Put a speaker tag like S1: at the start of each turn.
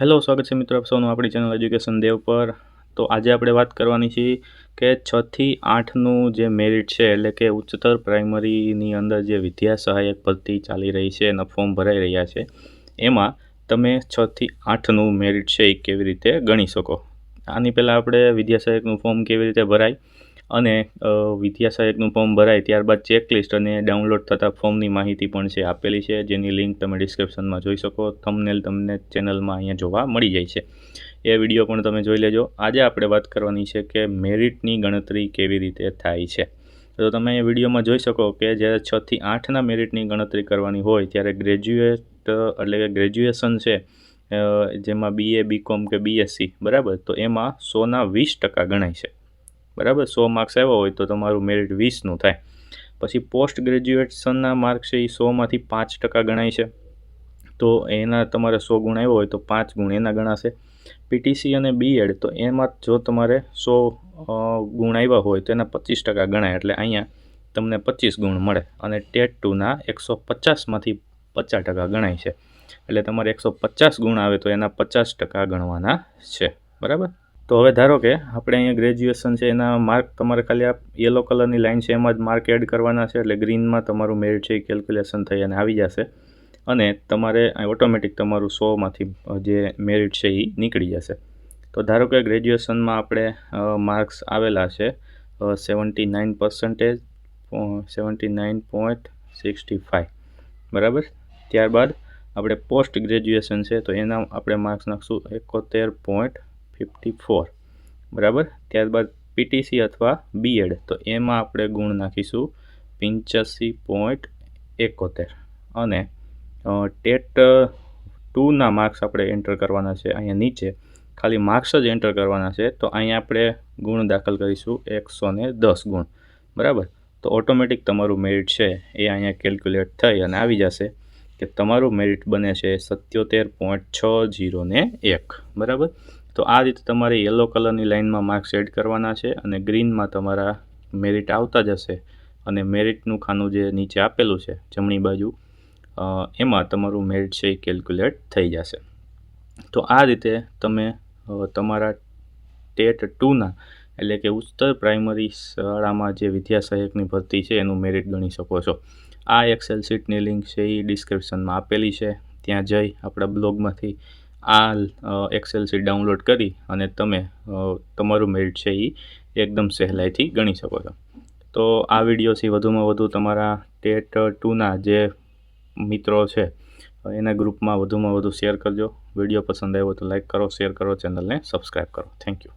S1: Hello, સ્વાગત છે મિત્રો આપ સૌનું આપણી ચેનલ એજ્યુકેશન દેવ પર. તો આજે આપણે વાત કરવાની છે કે છથી આઠનું જે મેરિટ છે, એટલે કે ઉચ્ચતર પ્રાઇમરીની અંદર જે વિદ્યા સહાયક ભરતી ચાલી રહી છે, એના ફોર્મ ભરાઈ રહ્યા છે, એમાં તમે છથી આઠનું મેરિટ છે એ કેવી રીતે ગણી શકો? આની પહેલાં આપણે વિદ્યા સહાયકનું ફોર્મ કેવી રીતે ભરાય? અને વિદ્યા સહાયકનું ફોર્મ ભરાય ત્યારબાદ ચેકલિસ્ટ અને ડાઉનલોડ થતા ફોર્મની માહિતી પણ છે આપેલી છે. જેની લિંક તમે ડિસ્ક્રિપ્શનમાં જોઈ શકો. થમનેલ તમને ચેનલમાં અહીંયા જોવા મળી જાય છે. એ વીડિયો પણ તમે જોઈ લેજો. આજે આપણે વાત કરવાની છે કે મેરિટની ગણતરી કેવી રીતે થાય છે. તો તમે એ વિડીયોમાં જોઈ શકો કે જ્યારે છથી આઠના મેરિટની ગણતરી કરવાની હોય, ત્યારે ગ્રેજ્યુએટ એટલે કે ગ્રેજ્યુએશન છે જેમાં બીએ બીકોમ કે બીએસસી બરાબર? તો એમાં સોના વીસ ટકા ગણાય છે. બરાબર? સો માર્ક્સ આવ્યા હોય તો તમારું મેરિટ વીસનું થાય. પછી પોસ્ટ ગ્રેજ્યુએશનના માર્ક્સ છે એ સોમાંથી પાંચ ટકા ગણાય છે. તો એના તમારે સો ગુણ આવ્યો હોય તો પાંચ ગુણ એના ગણાશે. પીટીસી અને બીએડ તો એમાં જો તમારે સો ગુણ આવ્યા હોય તો એના પચીસ ટકા ગણાય. એટલે અહીંયા તમને પચીસ ગુણ મળે. અને ટેટ ટુના એકસો પચાસમાંથી પચાસ ટકા ગણાય છે. એટલે તમારે એકસો પચાસ ગુણ આવે તો એના પચાસ ટકા ગણવાના છે. બરાબર? તો હવે ધારો કે આપણે અહીંયા ગ્રેજ્યુએશન છે, એના માર્ક તમારે ખાલી આ યલો કલરની લાઇન છે, એમાં જ માર્ક એડ કરવાના છે, એટલે ગ્રીનમાં તમારું મેરિટ છે, એ કેલ્ક્યુલેશન થઈ અને આવી જશે. અને તમારે ઓટોમેટિક તમારું સોમાંથી જે મેરિટ છે એ નીકળી જશે. તો ધારો કે ગ્રેજ્યુએશનમાં આપણે માર્ક્સ આવેલા છે seventy nine percentage seventy nine point sixty five બરાબર? ત્યારબાદ આપણે પોસ્ટ ગ્રેજ્યુએશન છે, તો એના આપણે માર્ક્સ નાખશું એકોતેર પોઈન્ટ ફિફ્ટી ફોર બરાબર? ત્યારબાદ પીટીસી અથવા બીએડ તો એમાં આપણે ગુણ નાખીશું પંચ્યાસી પોઈન્ટ એકોતેર. અને ટેટ ટુના માર્ક્સ આપણે એન્ટર કરવાના છે અહીંયા નીચે. ખાલી માર્ક્સ જ એન્ટર કરવાના છે, તો અહીંયા આપણે ગુણ દાખલ કરીશું એકસો દસ ગુણ. બરાબર? તો ઓટોમેટિક તમારું મેરિટ છે, એ અહીંયા કેલ્ક્યુલેટ થઈ અને આવી જશે. કે તમારું મેરિટ બને છે સત્યોતેર પોઈન્ટ છ જીરો ને એક, બરાબર? તો આ રીતે તમારે યલો કલરની લાઇનમાં માર્ક્સ એડ કરવાના છે અને ગ્રીનમાં તમારા મેરિટ આવતા જશે અને મેરિટનું ખાનું જે નીચે આપેલું છે જમણી બાજુ એમાં તમારું મેરિટ છે એ કેલ્ક્યુલેટ થઈ જશે. તો આ રીતે તમે તમારા ટેટ ટુના એટલે કે ઉચ્ચતર પ્રાઇમરી શાળામાં જે વિદ્યા સહાયકની ભરતી છે એનું મેરિટ ગણી શકો છો. આ એક્સેલ શીટની લિંક છે એ ડિસ્ક્રિપ્શનમાં આપેલી છે. ત્યાં જઈ આપણા બ્લોગમાંથી આ એક્સેલ શીટ ડાઉનલોડ કરી અને તમે તમારું મેરિટ છે એ એકદમ સહેલાઈથી ગણી શકો છો. તો આ વિડીયોથી વધુમાં વધુ તમારા ટેટ ટુના જે મિત્રો છે એના ગ્રુપમાં વધુમાં વધુ શેર કરજો. વીડિયો પસંદ આવ્યો તો લાઈક કરો શેર કરો ચેનલને સબસ્ક્રાઈબ કરો. Thank you